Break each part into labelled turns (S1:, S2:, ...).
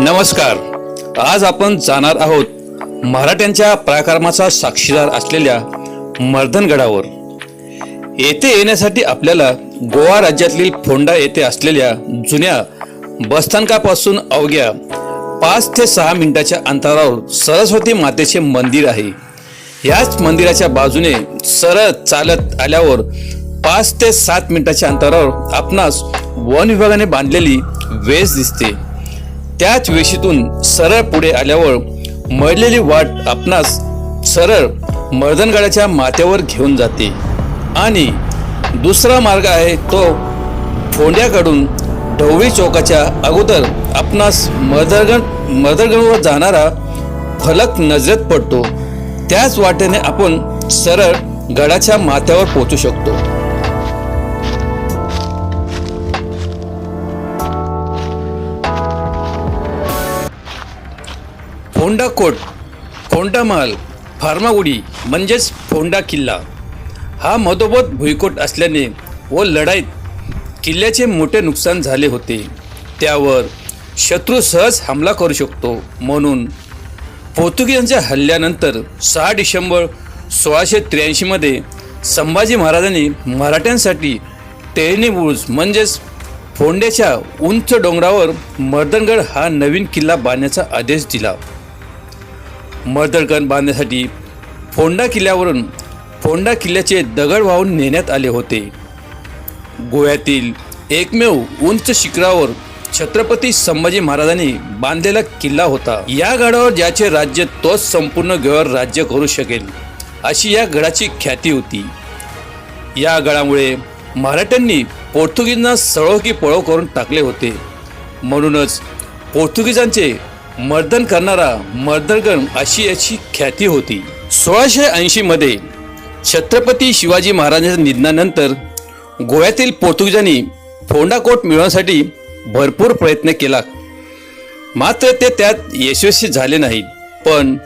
S1: नमस्कार. आज आपण जाणार आहोत मराठ्यांच्या पराक्रमाचा साक्षीदार असलेल्या मर्दनगडावर. येथे येण्यासाठी आपल्याला गोवा राज्यातील फोंडा येथे असलेल्या जुन्या बसस्थानकापासून अवघ्या पाच ते सहा मिनिटाच्या अंतरावर सरस्वती मातेचे मंदिर आहे. याच मंदिराच्या बाजूने सरळ चालत आल्यावर पाच ते सात मिनिटाच्या अंतरावर आपणास वन विभागाने बांधलेली वेस दिसते. त्याच वेशीतून सरळ पुढे आल्यावर मळलेली वाट आपणास सरळ मर्दनगडाच्या माथ्यावर घेऊन जाते. आणि दुसरा मार्ग आहे तो फोंड्याकडून ढवळी चौकाच्या अगोदर आपणास मर्दरगड मर्दरगडवर जाणारा फलक नजरेत पडतो. त्याच वाटेने आपण सरळ गडाच्या माथ्यावर पोचू शकतो. फोंडा कोट फोंडा महल फार्मागुडी म्हणजेच फोंडा किल्ला. हा मधोमध भुईकोट असल्याने व लढाईत किल्ल्याचे मोठे नुकसान झाले होते. त्यावर शत्रू सहज हमला करू शकतो म्हणून पोर्तुगीजांच्या हल्ल्यानंतर सहा डिसेंबर सोळाशे त्र्याऐंशीमध्ये संभाजी महाराजांनी मराठ्यांसाठी टेहणी बुरुज म्हणजेच फोंड्याच्या उंच डोंगरावर मर्दनगड हा नवीन किल्ला बांधण्याचा आदेश दिला. मर्दनगड बांधण्यासाठी फोंडा किल्ल्यावरून फोंडा किल्ल्याचे दगड वाहून नेण्यात आले होते. गोव्यातील एकमेव उंच शिखरावर छत्रपती संभाजी महाराजांनी बांधलेला किल्ला होता. या गडावर ज्याचे राज्य तोच संपूर्ण गडावर राज्य करू शकेल अशी या गडाची ख्याती होती. या गडामुळे मराठ्यांनी पोर्तुगीजांना सळो की पळो करून टाकले होते. म्हणूनच पोर्तुगीजांचे मर्दन करणारा मर्दनगण अशी याची ख्याती होती. सोळाशे ऐंशीमध्ये छत्रपती शिवाजी महाराजांच्या निधनानंतर गोव्यातील पोर्तुगीजांनी फोंडाकोट मिळवण्यासाठी भरपूर प्रयत्न केला. मात्र ते त्यात यशस्वी झाले नाहीत. पण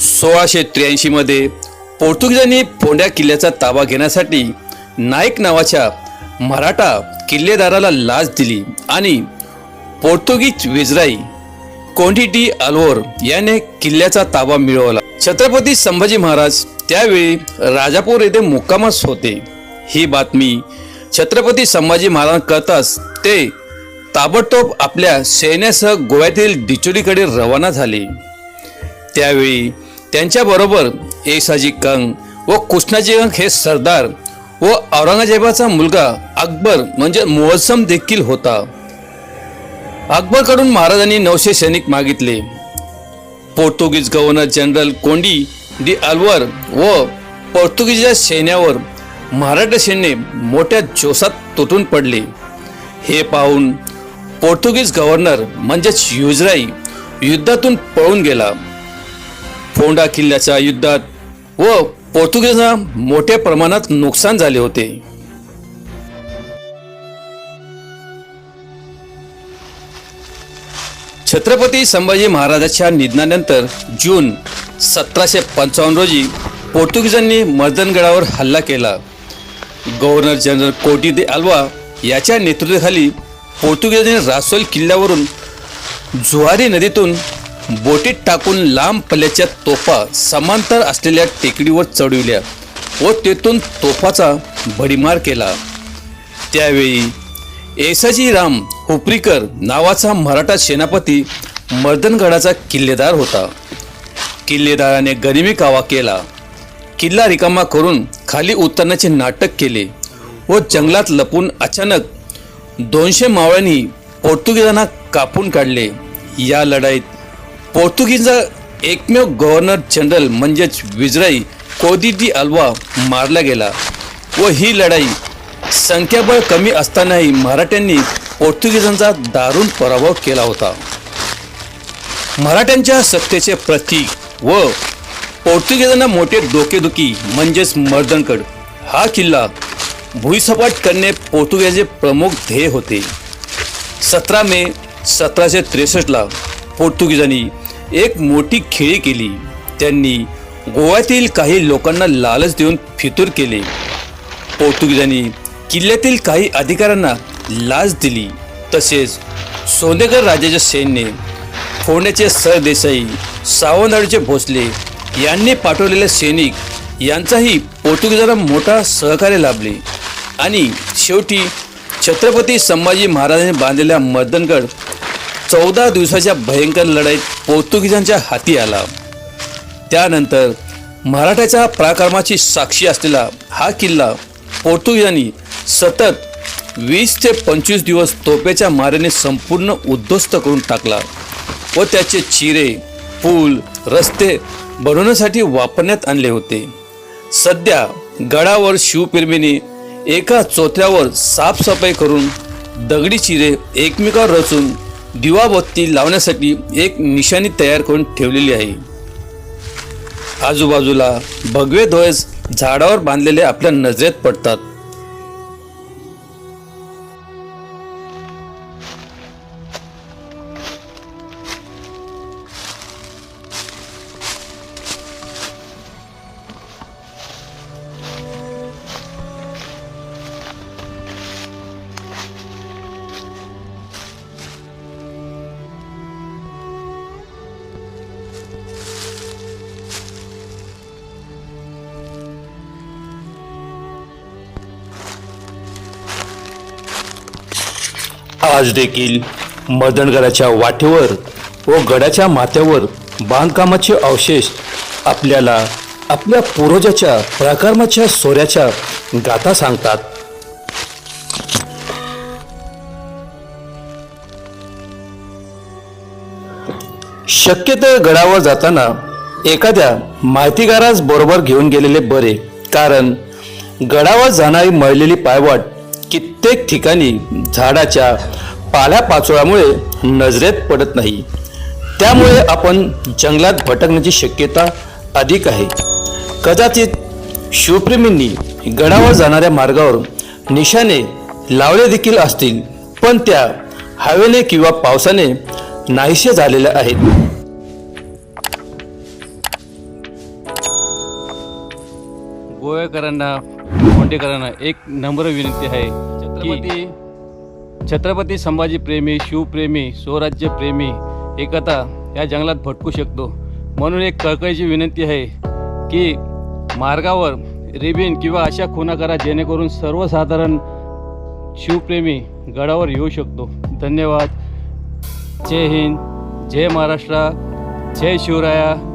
S1: सोळाशे त्र्याऐंशीमध्ये पोर्तुगीजांनी फोंड्या किल्ल्याचा ताबा घेण्यासाठी नाईक नावाच्या मराठा किल्लेदाराला लाच दिली आणि पोर्तुगीज विजराई कोंडीटी अल्वोर याने किल्ल्याचा ताबा मिळवला. छत्रपती संभाजी महाराज त्यावेळी राजापूर येथे मुक्कामच होते. ही बातमी छत्रपती संभाजी महाराज कळताच ते ताबडतोब आपल्या सैन्यासह गोव्यातील डिचोलीकडे रवाना झाले. त्यावेळी त्यांच्याबरोबर एसाजी कंग व कृष्णाजी कंग हे सरदार व औरंगजेबाचा मुलगा अकबर म्हणजे मोहसम देखील होता. अकबरकडून महाराजांनी नऊशे सैनिक मागितले. Portuguese governor general Conde de Alvor व पोर्तुगीजच्या सैन्यावर मराठा सैन्य मोठ्या जोशात तुटून पडले. हे पाहून पोर्तुगीज गव्हर्नर म्हणजेच युजराई युद्धातून पळून गेला. फोंडा किल्ल्याच्या युद्धात व पोर्तुगीजांना मोठ्या प्रमाणात नुकसान झाले होते. छत्रपती संभाजी महाराजाच्या निधनानंतर जून सतराशे पंचावन्न रोजी पोर्तुगीजांनी मर्दनगडावर हल्ला केला. गव्हर्नर जनरल कोटी दे अल्वा याच्या नेतृत्वाखाली पोर्तुगीजांनी रासोल किल्ल्यावरून जुवारी नदीतून बोटीत टाकून लांब पल्ल्याच्या तोफा समांतर असलेल्या टेकडीवर चढविल्या व तेथून तोफाचा भडीमार केला. त्यावेळी एसाजी राम हुपरीकर नावाचा मराठा सेनापती मर्दनगडाचा किल्लेदार होता. किल्लेदाराने गरिमी कावा केला. किल्ला रिकामा करून खाली उतरण्याचे नाटक केले व जंगलात लपून अचानक दोनशे मावळ्यांनी पोर्तुगीजांना कापून काढले. या लढाईत पोर्तुगीजचा एकमेव गव्हर्नर जनरल म्हणजेच विजराई कोदिदी अल्वा मारला गेला व ही लढाई संख्याबळ कमी असतानाही मराठ्यांनी पोर्तुगीजांचा दारुण पराभव केला होता. मराठ्यांच्या सत्तेचे प्रतीक व पोर्तुगीजांना मोठे डोकेदुखी म्हणजेच मर्दनकड हा किल्ला भुईसपाट करणे पोर्तुगीजचे प्रमुख ध्येय होते. सतरा मे सतराशे त्रेसष्टला पोर्तुगीजांनी एक मोठी खेळी केली. त्यांनी गोव्यातील काही लोकांना लालच देऊन फितूर केले. पोर्तुगीजांनी किल्ल्यातील काही अधिकाऱ्यांना लाच दिली. तसेच सोनेगर राजाच्या सैन्य फोंड्याचे सरदेसाई सावंतवाडीचे भोसले यांनी पाठवलेले सैनिक यांचाही पोर्तुगीजांना मोठा सहकार्य लाभले. आणि शेवटी छत्रपती संभाजी महाराजांनी बांधलेला मर्दनगड चौदा दिवसाच्या भयंकर लढाईत पोर्तुगीजांच्या हाती आला. त्यानंतर मराठ्याच्या पराक्रमाची साक्षी असलेला हा किल्ला पोर्तुगीजांनी सतत वीस ते पंचवीस दिवस तोफेच्या मारेने संपूर्ण उद्ध्वस्त करून टाकला व त्याचे चिरे पूल रस्ते बनवण्यासाठी वापरण्यात आणले होते. सध्या गडावर शिवप्रेमीने एका चोथऱ्यावर साफसफाई करून दगडी चिरे एकमेकावर रचून दिवाबत्ती लावण्यासाठी एक निशाणी तयार करून ठेवलेली आहे. आजूबाजूला भगवे ध्वज झाडावर बांधलेले आपल्या नजरेत पडतात. आज देखील मदनगडाच्या वाटेवर व गडाच्या माथ्यावर बांधकामाचे अवशेष आपल्याला आपल्या पूर्वजाच्या पराक्रमाच्या सोऱ्याच्या गाथा सांगतात. शक्यतो गडावर जाताना एखाद्या माहितीगारास बरोबर घेऊन गेलेले बरे कारण गडावर जाणारी मळलेली पायवाट कित्येक ठिकाणी झाडाच्या पाल्यापाचोळ्यामुळे नजरेत पडत नाही. त्यामुळे आपण जंगलात भटकण्याची शक्यता अधिक आहे. कदाचित शिवप्रेमींनी गडावर जाणाऱ्या मार्गावर निशाने लावले देखील असतील पण त्या हवेने किंवा पावसाने नाहीसे झालेल्या आहेत.
S2: गोवेकरांना मोंडेकरांना एक नम्र विनंती आहे छत्रपती छत्रपती संभाजी प्रेमी शिवप्रेमी स्वराज्य प्रेमी एकता या जंगलात भटकू शकतो. म्हणून एक कळकळीची विनंती आहे की मार्गावर रिबीन किंवा अशा खुणा करा जेणेकरून सर्वसाधारण शिवप्रेमी गडावर येऊ शकतो. धन्यवाद. जय हिंद. जय महाराष्ट्र. जय शिवराया.